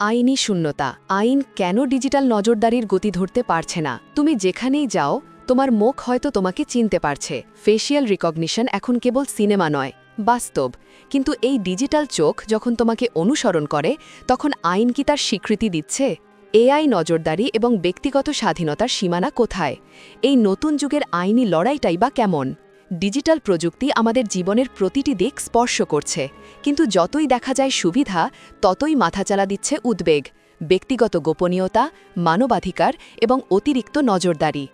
আইনি শূন্যতা। আইন কেন ডিজিটাল নজরদারির গতি ধরতে পারছে না? তুমি যেখানেই যাও, তোমার মুখ হয়তো তোমাকে চিনতে পারছে। ফেসিয়াল রিকগনিশন এখন কেবল সিনেমা নয়, বাস্তব। কিন্তু এই ডিজিটাল চোখ যখন তোমাকে অনুসরণ করে, তখন আইন কি তার স্বীকৃতি দিচ্ছে? এআই নজরদারি এবং ব্যক্তিগত স্বাধীনতার সীমানা কোথায়? এই নতুন যুগের আইনি লড়াইটাই বা কেমন? ডিজিটাল প্রযুক্তি আমাদের জীবনের প্রতিটি দিক স্পর্শ করছে। কিন্তু যতই দেখা যায় সুবিধা, ততই মাথাচালা দিচ্ছে উদ্বেগ, ব্যক্তিগত গোপনীয়তা, মানবাধিকার এবং অতিরিক্ত নজরদারি।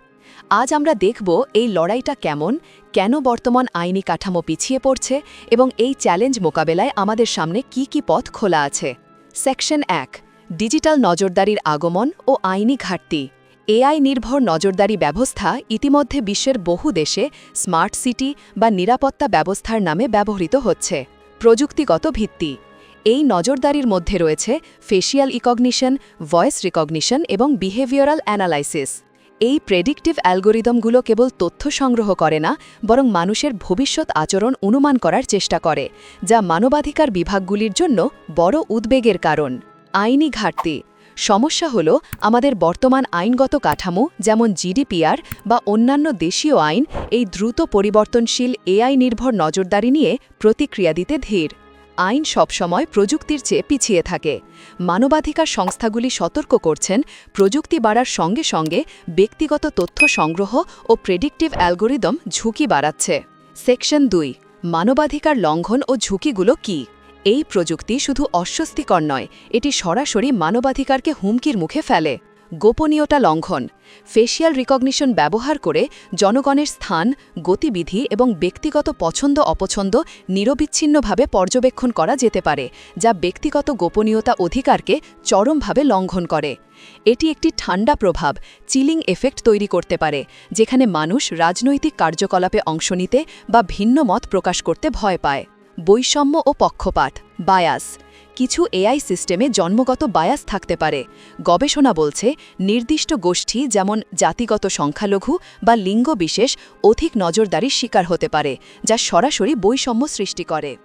আজ আমরা দেখব এই লড়াইটা কেমন, কেন বর্তমান আইনি কাঠামো পিছিয়ে পড়ছে এবং এই চ্যালেঞ্জ মোকাবেলায় আমাদের সামনে কি কি পথ খোলা আছে। সেকশন এক, ডিজিটাল নজরদারির আগমন ও আইনি ঘাটতি। এআই নির্ভর নজরদারি ব্যবস্থা ইতিমধ্যে বিশ্বের বহু দেশে স্মার্ট সিটি বা নিরাপত্তা ব্যবস্থার নামে ব্যবহৃত হচ্ছে। প্রযুক্তিগত ভিত্তি। এই নজরদারির মধ্যে রয়েছে ফেসিয়াল ইকগনিশন ভয়েস রিকগনিশন এবং বিহেভিয়ারাল অ্যানালাইসিস এই প্রেডিক্টিভ অ্যালগোরিদমগুলো কেবল তথ্য সংগ্রহ করে না, বরং মানুষের ভবিষ্যৎ আচরণ অনুমান করার চেষ্টা করে, যা মানবাধিকার বিভাগগুলির জন্য বড় উদ্বেগের কারণ। আইনি ঘাটতি। সমস্যা হল আমাদের বর্তমান আইনগত কাঠামো, যেমন জিডিপিআর বা অন্যান্য দেশীয় আইন, এই দ্রুত পরিবর্তনশীল এআই নির্ভর নজরদারি নিয়ে প্রতিক্রিয়া দিতে ধীর। আইন সবসময় প্রযুক্তির চেয়ে পিছিয়ে থাকে। মানবাধিকার সংস্থাগুলি সতর্ক করছেন, প্রযুক্তি বাড়ার সঙ্গে সঙ্গে ব্যক্তিগত তথ্য সংগ্রহ ও প্রেডিক্টিভ অ্যালগোরিদম ঝুঁকি বাড়াচ্ছে। সেকশন দুই, মানবাধিকার লঙ্ঘন ও ঝুঁকিগুলো কী? এই প্রযুক্তি শুধু অস্বস্তিকর নয়, এটি সরাসরি মানবাধিকারকে হুমকির মুখে ফেলে। গোপনীয়তা লঙ্ঘন ফেসিয়াল রিকগনিশন ব্যবহার করে জনগণের স্থান, গতিবিধি এবং ব্যক্তিগত পছন্দ অপছন্দ নিরবিচ্ছিন্নভাবে পর্যবেক্ষণ করা যেতে পারে, যা ব্যক্তিগত গোপনীয়তা অধিকারকে চরমভাবে লঙ্ঘন করে। এটি একটি ঠান্ডা প্রভাব চিলিং এফেক্ট তৈরি করতে পারে, যেখানে মানুষ রাজনৈতিক কার্যকলাপে অংশ নিতে বা ভিন্ন মত প্রকাশ করতে ভয় পায়। বৈষম্য ও পক্ষপাত, বায়াস। কিছু এআই সিস্টেমে জন্মগত বায়াস থাকতে পারে। গবেষণা বলছে, নির্দিষ্ট গোষ্ঠী যেমন জাতিগত সংখ্যালঘু বা লিঙ্গ বিশেষ অধিক নজরদারির শিকার হতে পারে, যা সরাসরি বৈষম্য সৃষ্টি করে।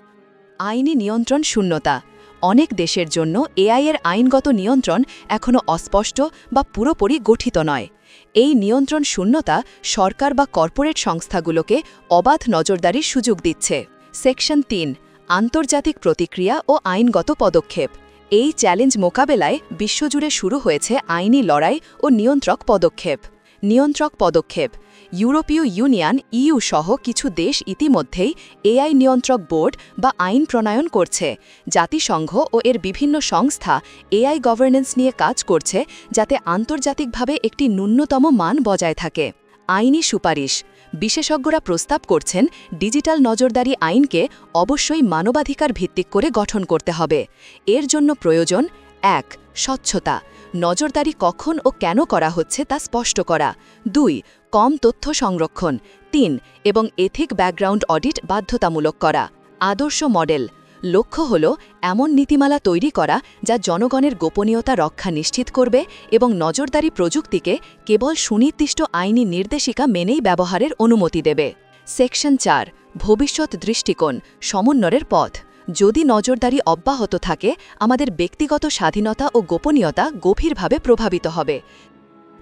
আইনি নিয়ন্ত্রণ শূন্যতা। অনেক দেশের জন্য এআই এর আইনগত নিয়ন্ত্রণ এখনও অস্পষ্ট বা পুরোপুরি গঠিত নয়। এই নিয়ন্ত্রণ শূন্যতা সরকার বা কর্পোরেট সংস্থাগুলোকে অবাধ নজরদারির সুযোগ দিচ্ছে। সেকশন তিন, আন্তর্জাতিক প্রতিক্রিয়া ও আইনগত পদক্ষেপ। এই চ্যালেঞ্জ মোকাবেলায় বিশ্বজুড়ে শুরু হয়েছে আইনি লড়াই ও নিয়ন্ত্রক পদক্ষেপ। নিয়ন্ত্রক পদক্ষেপ, ইউরোপীয় ইউনিয়ন, ইইউ সহ কিছু দেশ ইতিমধ্যেই এআই নিয়ন্ত্রক বোর্ড বা আইন প্রণয়ন করছে। জাতিসংঘ ও এর বিভিন্ন সংস্থা এআই গভর্নেন্স নিয়ে কাজ করছে যাতে আন্তর্জাতিকভাবে একটি ন্যূনতম মান বজায় থাকে। আইনি সুপারিশ বিশেষজ্ঞরা প্রস্তাব করছেন, ডিজিটাল নজরদারি আইনকে অবশ্যই মানবাধিকার ভিত্তিক করে গঠন করতে হবে। এর জন্য প্রয়োজন, এক, স্বচ্ছতা। নজরদারি কখন ও কেন করা হচ্ছে তা স্পষ্ট করা। দুই, কম তথ্য সংরক্ষণ। তিন, এবং এথিক ব্যাকগ্রাউন্ড অডিট বাধ্যতামূলক করা। আদর্শ মডেল। লক্ষ্য হল এমন নীতিমালা তৈরি করা যা জনগণের গোপনীয়তা রক্ষা নিশ্চিত করবে এবং নজরদারি প্রযুক্তিকে কেবল সুনির্দিষ্ট আইনি নির্দেশিকা মেনেই ব্যবহারের অনুমতি দেবে। সেকশন চার, ভবিষ্যৎ দৃষ্টিকোণ, সমন্বয়ের পথ। যদি নজরদারি অব্যাহত থাকে, আমাদের ব্যক্তিগত স্বাধীনতা ও গোপনীয়তা গভীরভাবে প্রভাবিত হবে।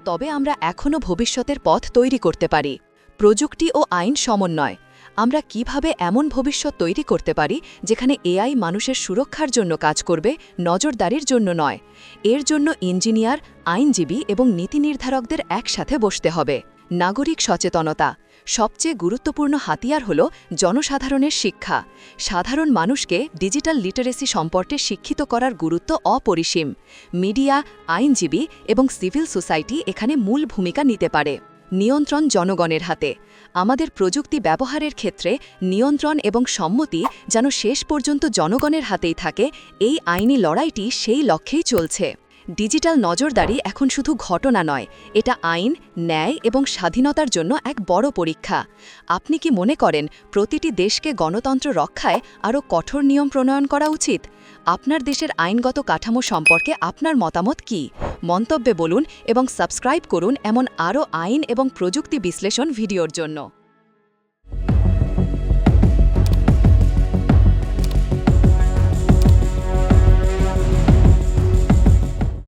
তবে আমরা এখনও ভবিষ্যতের পথ তৈরি করতে পারি। প্রযুক্তি ও আইন সমন্বয়। আমরা কীভাবে এমন ভবিষ্যৎ তৈরি করতে পারি যেখানে এআই মানুষের সুরক্ষার জন্য কাজ করবে, নজরদারির জন্য নয়। এর জন্য ইঞ্জিনিয়ার, আইনজীবী এবং নীতি নির্ধারকদের একসাথে বসতে হবে। নাগরিক সচেতনতা। সবচেয়ে গুরুত্বপূর্ণ হাতিয়ার হল জনসাধারণের শিক্ষা। সাধারণ মানুষকে ডিজিটাল লিটারেসি সম্পর্কে শিক্ষিত করার গুরুত্ব অপরিসীম। মিডিয়া, আইনজীবী এবং সিভিল সোসাইটি এখানে মূল ভূমিকা নিতে পারে। নিয়ন্ত্রণ জনগণের হাতে। আমাদের প্রযুক্তি ব্যবহারের ক্ষেত্রে নিয়ন্ত্রণ এবং সম্মতি যেন শেষ পর্যন্ত জনগণের হাতেই থাকে, এই আইনি লড়াইটি সেই লক্ষ্যেই চলছে। ডিজিটাল নজরদারি এখন শুধু ঘটনা নয়, এটা আইন, ন্যায় এবং স্বাধীনতার জন্য এক বড় পরীক্ষা। আপনি কি মনে করেন প্রতিটি দেশকে গণতন্ত্র রক্ষায় আরও কঠোর নিয়ম প্রণয়ন করা উচিত? আপনার দেশের আইনগত কাঠামো সম্পর্কে আপনার মতামত কি? মন্তব্যে বলুন এবং সাবস্ক্রাইব করুন এমন আরও আইন এবং প্রযুক্তি বিশ্লেষণ ভিডিওর জন্য।